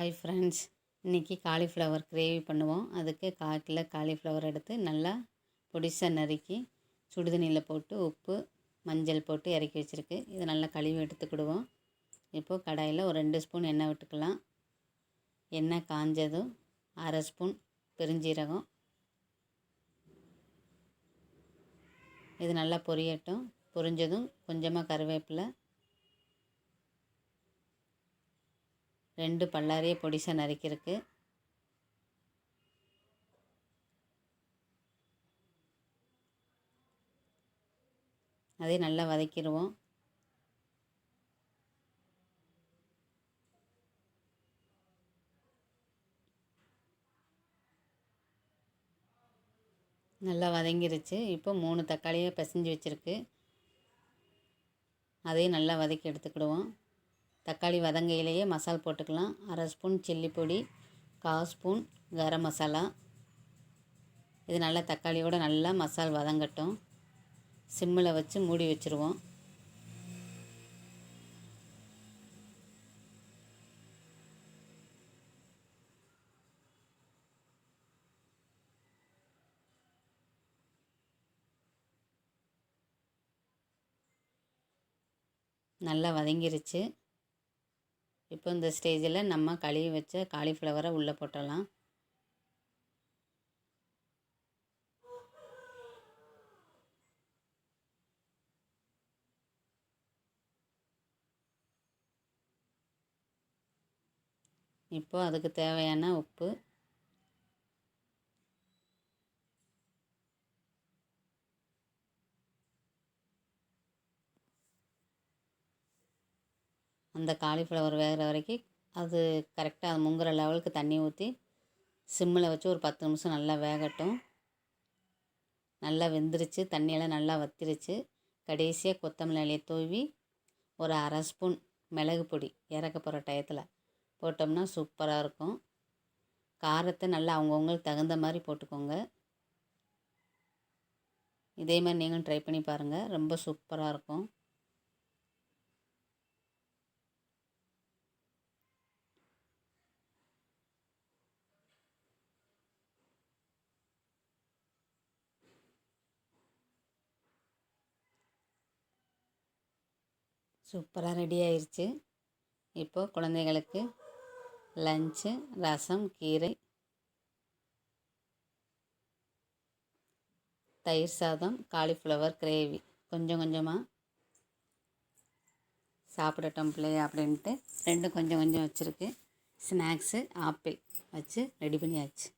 Hi friends இன்றைக்கி cauliflower gravy பண்ணுவோம். அதுக்கு கால் கிலோ காலிஃப்ளவர் எடுத்து நல்லா பொடிசாக நறுக்கி சுடுதண்ணியில் போட்டு உப்பு மஞ்சள் போட்டு இறக்கி வச்சுருக்கு. இதை நல்லா கழுவி எடுத்துக்கிடுவோம் இப்போது கடாயில் ஒரு ரெண்டு ஸ்பூன் எண்ணெய் விட்டுக்கலாம். எண்ணெய் காஞ்சதும் அரை ஸ்பூன் பெருஞ்சீரகம். இது நல்லா பொரியட்டும். பொரிஞ்சதும் கொஞ்சமாக கருவேப்பிலை ரெண்டு பல்லாரிய பொடிசாக நறுக்கியிருக்கு. அதை நல்லா வதக்கிடுவோம். நல்லா வதங்கிருச்சு. இப்போ மூணு தக்காளியை பிசைஞ்சு வச்சுருக்கு. அதையும் நல்லா வதக்கி எடுத்துக்கிடுவோம். தக்காளி வதங்கையிலேயே மசால் போட்டுக்கலாம். அரை ஸ்பூன் சில்லி பொடி கால் ஸ்பூன் கரம் மசாலா. இது நல்லா தக்காளியோடு நல்லா மசால் வதங்கட்டும். சிம்மில் வச்சு மூடி வச்சுருவோம். நல்லா வதங்கிருச்சு. இப்போ இந்த ஸ்டேஜில் நம்ம கழுவி வச்ச காலிஃப்ளவரை உள்ளே போட்டலாம் இப்போ அதுக்கு தேவையான உப்பு. அந்த காலிஃப்ளவர் வேகிற வரைக்கும் அது கரெக்டாக அது முங்குற லெவலுக்கு தண்ணி ஊற்றி சிம்மில் வச்சு ஒரு பத்து நிமிஷம் நல்லா வேகட்டும். நல்லா வெந்துருச்சு. தண்ணியெல்லாம் நல்லா வத்திருச்சு. கடைசியாக கொத்தமல்லி இலையை தூவி ஒரு அரை ஸ்பூன் மிளகு பொடி இறக்க போகிற டயத்தில் போட்டோம்னா சூப்பராக இருக்கும். காரத்தை நல்லா அவங்கவுங்களுக்கு தகுந்த மாதிரி போட்டுக்கோங்க. இதே மாதிரி நீங்களும் ட்ரை பண்ணி பாருங்கள் ரொம்ப சூப்பராக இருக்கும். சூப்பராக ரெடி ஆயிடுச்சு இப்போது குழந்தைகளுக்கு லஞ்சு ரசம் கீரை தயிர் சாதம் காலிஃப்ளவர் கிரேவி. கொஞ்சம் கொஞ்சமாக சாப்பிடட்டும் பிள்ளையா அப்படின்ட்டு ரெண்டும் கொஞ்சம் கொஞ்சம் வச்சுருக்கு. ஸ்நாக்ஸு ஆப்பிள் வச்சு ரெடி பண்ணியாச்சு.